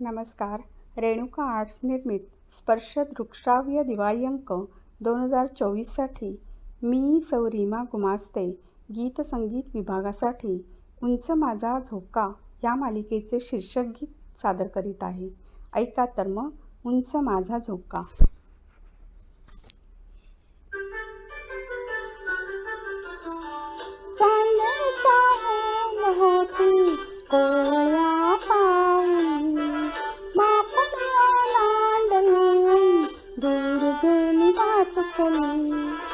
नमस्कार. रेणुका आर्ट्स निर्मित स्पर्श दृकश्राव्य दिवाळी अंक दोन हजार चोवीससाठी मी सौ रीमा गुमास्ते गीत संगीत विभागासाठी उंच माझा झोका या मालिकेचे शीर्षक गीत सादर करीत आहे. ऐका तर मग उंच माझा झोका. 聪明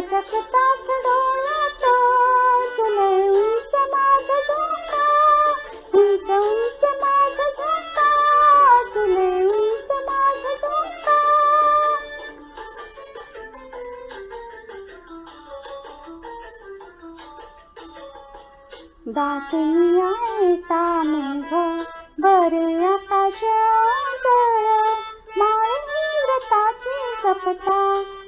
त्याच्या डोळ्यात झुले उंच माझा झोका उंच उंच माझा झोका झुले उंच माझा झोका दाटून येता मेघ बरे आकाश दळ माळी व्रताची जपता.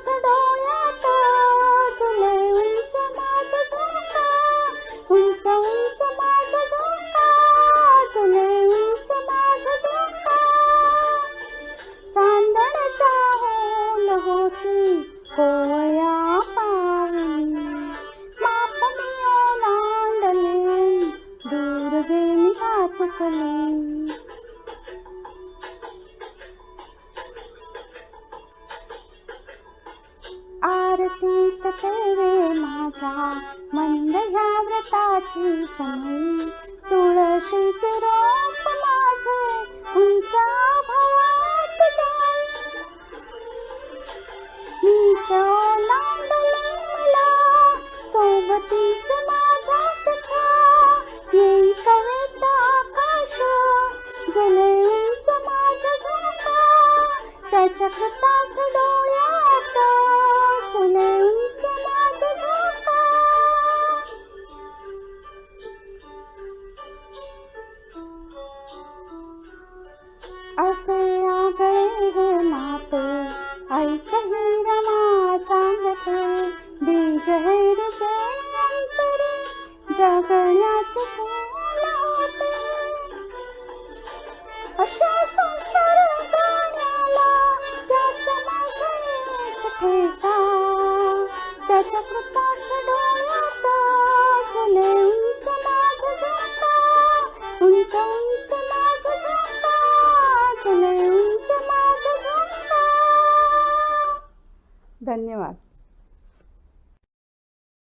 आरती आरतीत माझ्या मंद ह्या व्रताची समी. तुळशीचे रोप असे आगळे हे नाते ऐक ही रमा सांगते बीज हे रुजे अंतरे. जगण्याचे फूल होते. अशा संसार गाण्याला त्याचा माझा एक ठेका. त्याच्या कृतात डोळ्यात धन्यवाद.